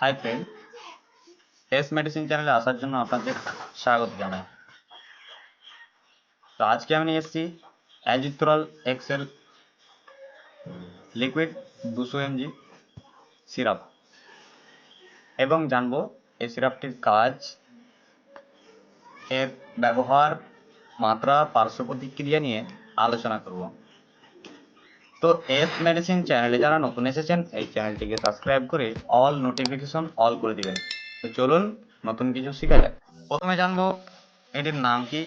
Hi friend S medicine চ্যানেলে আসার জন্য আপনাদের স্বাগত জানাই। তো আজকে আমি নিয়ে এসেছি অ্যাজিথ্রল এক্সেল লিকুইড দুশো এমজি সিরাপ এবং জানব এই সিরাপটির কাজ, এর ব্যবহার, মাত্রা, পার্শ্ব প্রতিক্রিয়া নিয়ে আলোচনা করব। তো এস মেডিসিন চ্যানেলে যারা নতুন এসেছেন, এই চ্যানেলটিকে সাবস্ক্রাইব করে অল নোটিফিকেশন অল করে দিবেন। তো চলুন নতুন কিছু শেখা যাক। প্রথমে জানব, এটির নাম কি?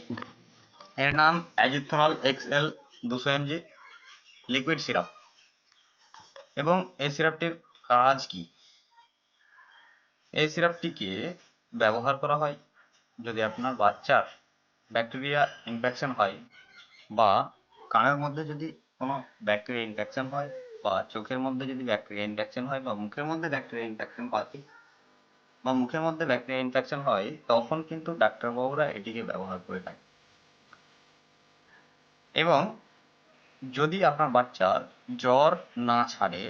এর নাম অ্যাজিথ্রল এক্সএল দুশো এমজি লিকুইড সিরাপ এবং এই সিরাপটির কাজ কি? এই সিরাপটিকে ব্যবহার করা হয় যদি আপনার বাচ্চার ব্যাকটেরিয়া ইনফেকশন হয় বা কানের মধ্যে যদি কোনো ব্যাকটেরিয়া ইনফেকশন হয় বা চোখের মধ্যে যদি ব্যাকটেরিয়া ইনফেকশন হয় বা মুখের মধ্যে ব্যাকটেরিয়া ইনফেকশন পায় বা মুখের মধ্যে ব্যাকটেরিয়া ইনফেকশন হয়, তখন কিন্তু ডাক্তারবাবুরা এটিকে ব্যবহার করে থাকে এবং যদি আপনার বাচ্চার জ্বর না ছাড়ে,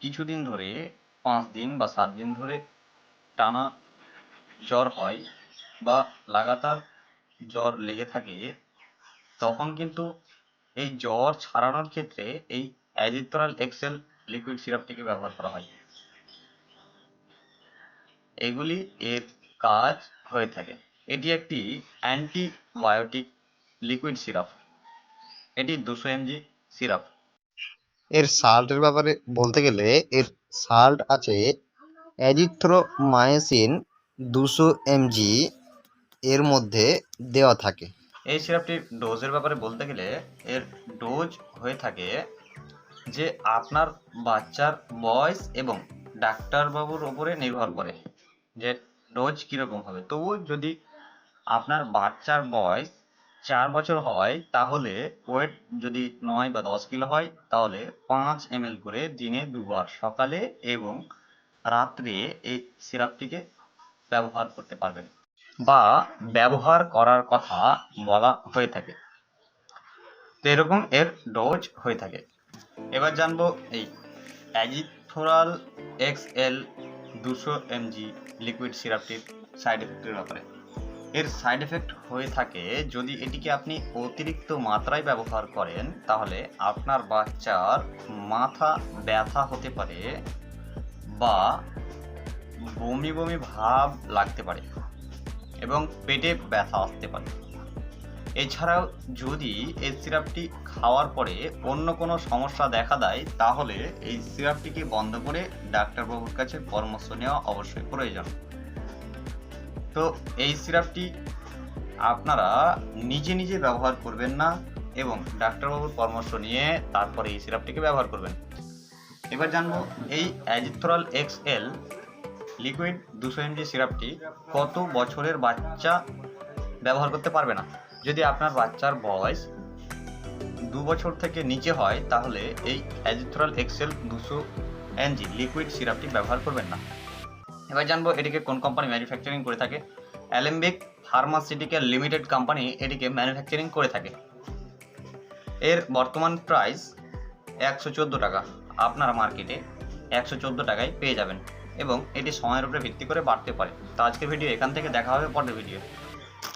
কিছুদিন ধরে, পাঁচ দিন বা সাত দিন ধরে টানা জ্বর হয় বা লাগাতার জ্বর লেগে থাকে, তখন কিন্তু এই জ্বর ছাড়ানোর ক্ষেত্রে এই অ্যাজিথ্রাল এক্সেল লিকুইড সিরাপটিকে ব্যবহার করা হয়। এগুলি এর কাজ হয়ে থাকে। এটি একটি অ্যান্টিবায়োটিক লিকুইড সিরাপ। এটি দুশো এমজি সিরাপ। এর সাল্টের ব্যাপারে বলতে গেলে এর সাল্ট আছে অ্যাজিথ্রোমাইসিন দুশো এমজি এর মধ্যে দেওয়া থাকে। এই সিরাপটির ডোজের ব্যাপারে বলতে গেলে এর ডোজ হয়ে থাকে যে আপনার বাচ্চার বয়স এবং ডাক্তারবাবুর ওপরে নির্ভর করে যে ডোজ কীরকম হবে। তবু যদি আপনার বাচ্চার বয়স চার বছর হয়, তাহলে ওয়েট যদি নয় বা দশ কিলো হয়, তাহলে পাঁচ এম করে দিনে দুবার সকালে এবং রাত্রে এই সিরাপটিকে ব্যবহার করতে পারবেন। বা ব্যবহার করার কথা বলা হয়ে থাকে। তো এরকম এর ডোজ হয়ে থাকে। এবার জানব এই অ্যাজিথোরাল এক্স এল দুশো এমজি লিকুইড সিরাপটির সাইড এফেক্টের ব্যাপারে। এর সাইড এফেক্ট হয়ে থাকে যদি এটিকে আপনি অতিরিক্ত মাত্রায় ব্যবহার করেন, তাহলে আপনার বাচ্চার মাথা ব্যথা হতে পারে বা বমি বমি ভাব লাগতে পারে। এবং পেটে ব্যথা আসতে পারে। এছাড়াও যদি এই সিরাপটি খাওয়ার পরে অন্য কোনো সমস্যা দেখা দেয়, তাহলে এই সিরাপটিকে বন্ধ করে ডাক্তারবাবুর কাছে পরামর্শ নেওয়া অবশ্যই প্রয়োজন। তো এই সিরাপটি আপনারা নিজে নিজে ব্যবহার করবেন না এবং ডাক্তারবাবুর পরামর্শ নিয়ে তারপরে এই সিরাপটিকে ব্যবহার করবেন। এবার জানব এই অ্যাজিথ্রল এক্স এল লিকুইড দুশো এমজি সিরাপটি কত বছরের বাচ্চা ব্যবহার করতে পারবে না? যদি আপনার বাচ্চার বয়স দু বছর থেকে নিচে হয়, তাহলে এই অ্যাজিথ্রাল এক্সেল দুশো এনজি লিকুইড সিরাপটি ব্যবহার করবেন না। এবার জানব এটিকে কোন কোম্পানি ম্যানুফ্যাকচারিং করে থাকে। অ্যালেম্বিক ফার্মাসিউটিক্যাল লিমিটেড কোম্পানি এটিকে ম্যানুফ্যাকচারিং করে থাকে। এর বর্তমান প্রাইস একশো চোদ্দ টাকা। আপনারা মার্কেটে একশো চোদ্দ টাকায় পেয়ে যাবেন। এবং এটি সময়ের উপরে ভিত্তি করে বাড়তে পারে। তো আজকের ভিডিও এখান থেকে দেখা হবে পরের ভিডিও